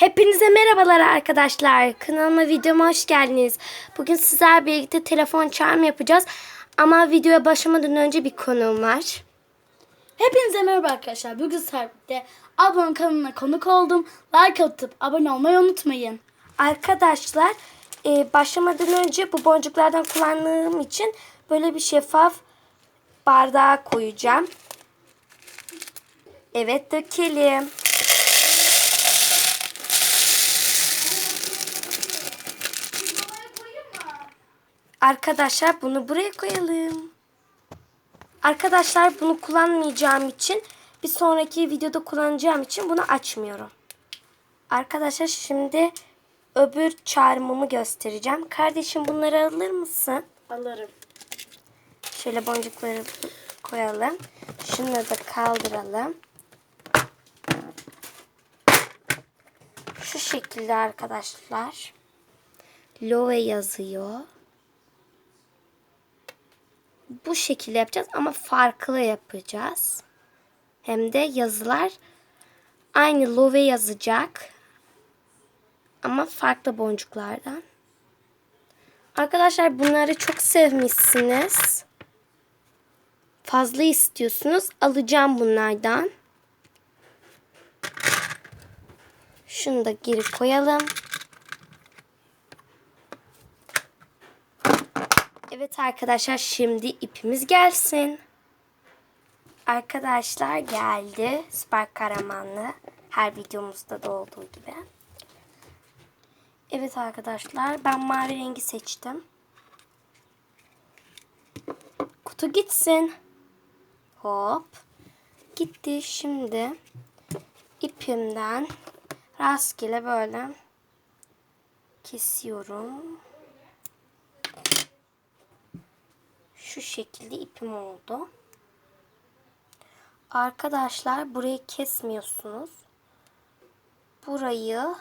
Hepinize merhabalar arkadaşlar. Kanalıma videoma hoş geldiniz. Bugün sizlerle birlikte telefon çağrım yapacağız. Ama videoya başlamadan önce bir konuğum var. Hepinize merhaba arkadaşlar. Bugün Serp'te abone kanalına konuk oldum. Like atıp abone olmayı unutmayın. Arkadaşlar e, başlamadan önce bu boncuklardan kullandığım için böyle bir şeffaf bardağa koyacağım. Evet dökelim. Arkadaşlar bunu buraya koyalım. Arkadaşlar bunu kullanmayacağım için bir sonraki videoda kullanacağım için bunu açmıyorum. Arkadaşlar şimdi öbür çağrımımı göstereceğim. Kardeşim bunları alır mısın? Alırım. Şöyle boncukları koyalım. Şunları da kaldıralım. Şu şekilde arkadaşlar. Loe yazıyor. Bu şekilde yapacağız ama farklı yapacağız. Hem de yazılar aynı Loe yazacak. Ama farklı boncuklardan. Arkadaşlar bunları çok sevmişsiniz. Fazla istiyorsunuz. Alacağım bunlardan. Şunu da geri koyalım. Evet arkadaşlar şimdi ipimiz gelsin. Arkadaşlar geldi. Süper kahramanlı. Her videomuzda da olduğu gibi. Evet arkadaşlar ben mavi rengi seçtim. Kutu gitsin. Hop. Gitti. Şimdi ipimden rastgele böyle kesiyorum. Şu şekilde ipim oldu. Arkadaşlar burayı kesmiyorsunuz. Burayı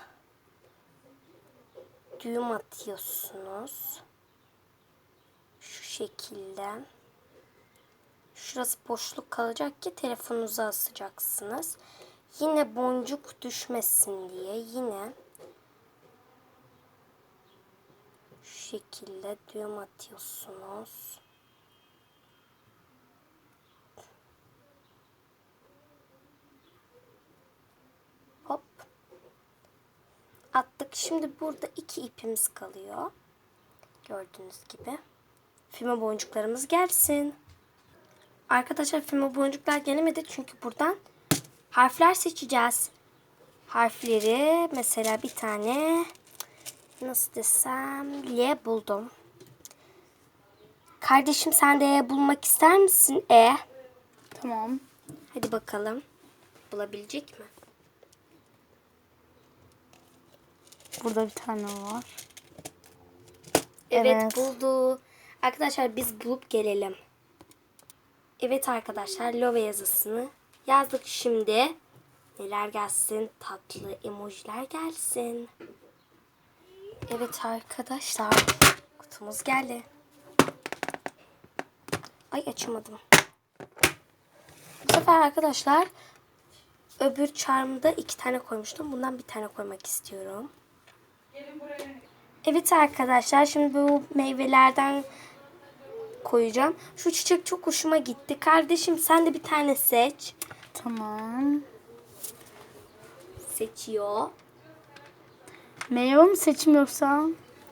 düğüm atıyorsunuz. Şu şekilde. Şurası boşluk kalacak ki telefonunuza asacaksınız. Yine boncuk düşmesin diye yine şu şekilde düğüm atıyorsunuz. Hop. Attık. Şimdi burada iki ipimiz kalıyor. Gördüğünüz gibi. Füme boncuklarımız gelsin. Arkadaşlar füme boncuklar gelemedi çünkü buradan harfler seçeceğiz. Harfleri mesela bir tane nasıl desem L buldum. Kardeşim sen de E bulmak ister misin? E. Tamam. Hadi bakalım. Bulabilecek mi? Burada bir tane var. Evet, Evet. buldu. Arkadaşlar biz bulup gelelim. Evet arkadaşlar Love yazısını yazdık şimdi. Neler gelsin? Tatlı emojiler gelsin. Evet arkadaşlar kutumuz geldi. Ay açamadım. Bu sefer arkadaşlar öbür charm'da iki tane koymuştum. Bundan bir tane koymak istiyorum. Evet arkadaşlar şimdi bu meyvelerden koyacağım. Şu çiçek çok hoşuma gitti. Kardeşim sen de bir tane seç. Tamam. Seçiyor. Meyve mi seçim yoksa?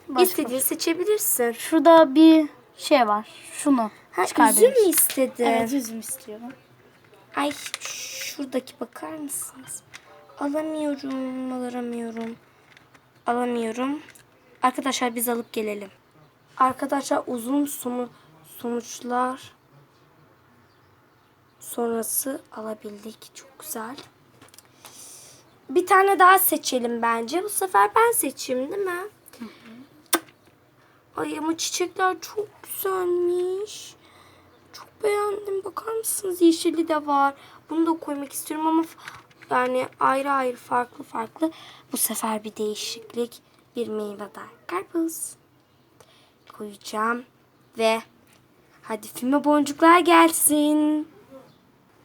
Başka. İstediğini seçebilirsin. Şurada bir şey var. Şunu. Ha, üzüm mü istedin? Evet üzüm istiyorum. Ay şuradaki bakar mısınız? Alamıyorum, alamıyorum. Alamıyorum. Arkadaşlar biz alıp gelelim. Arkadaşlar uzun sonu, sonuçlar sonrası alabildik. Çok güzel. Bir tane daha seçelim bence. Bu sefer ben seçeyim değil mi? Ay ama çiçekler çok güzelmiş. Çok beğendim. Bakar mısınız? Yeşili de var. Bunu da koymak istiyorum ama yani ayrı ayrı farklı farklı. Bu sefer bir değişiklik. Bir meyve daha. Karpuz. Koyacağım. Ve hadi füme boncuklar gelsin.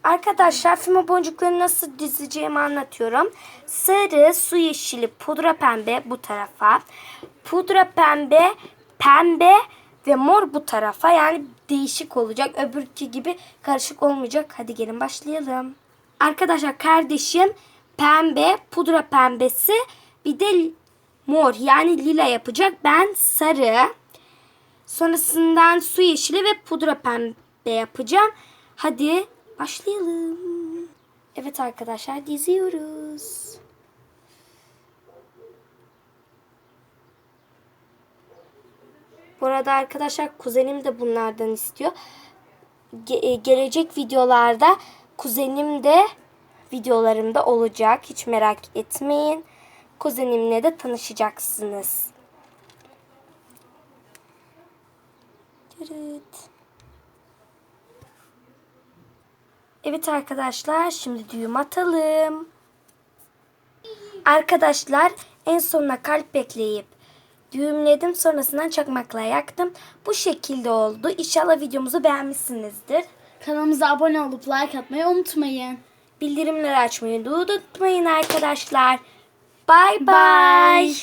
Arkadaşlar füme boncuklarını nasıl dizeceğimi anlatıyorum. Sarı, su yeşili, pudra pembe bu tarafa. Pudra pembe, pembe ve mor bu tarafa. Yani değişik olacak. Öbürki gibi karışık olmayacak. Hadi gelin başlayalım. Arkadaşlar kardeşim pembe, pudra pembesi bir de mor yani lila yapacak. Ben sarı. Sonrasından su yeşili ve pudra pembe yapacağım. Hadi başlayalım. Evet arkadaşlar diziyoruz. Bu arada arkadaşlar kuzenim de bunlardan istiyor. Ge- e, gelecek videolarda kuzenim de videolarımda olacak. Hiç merak etmeyin. Kuzenimle de tanışacaksınız. Evet arkadaşlar şimdi düğüm atalım. Arkadaşlar en sonuna kalp bekleyip düğümledim sonrasından çakmakla yaktım. Bu şekilde oldu. İnşallah videomuzu beğenmişsinizdir. Kanalımıza abone olup like atmayı unutmayın. Bildirimleri açmayı unutmayın arkadaşlar. Bye bye.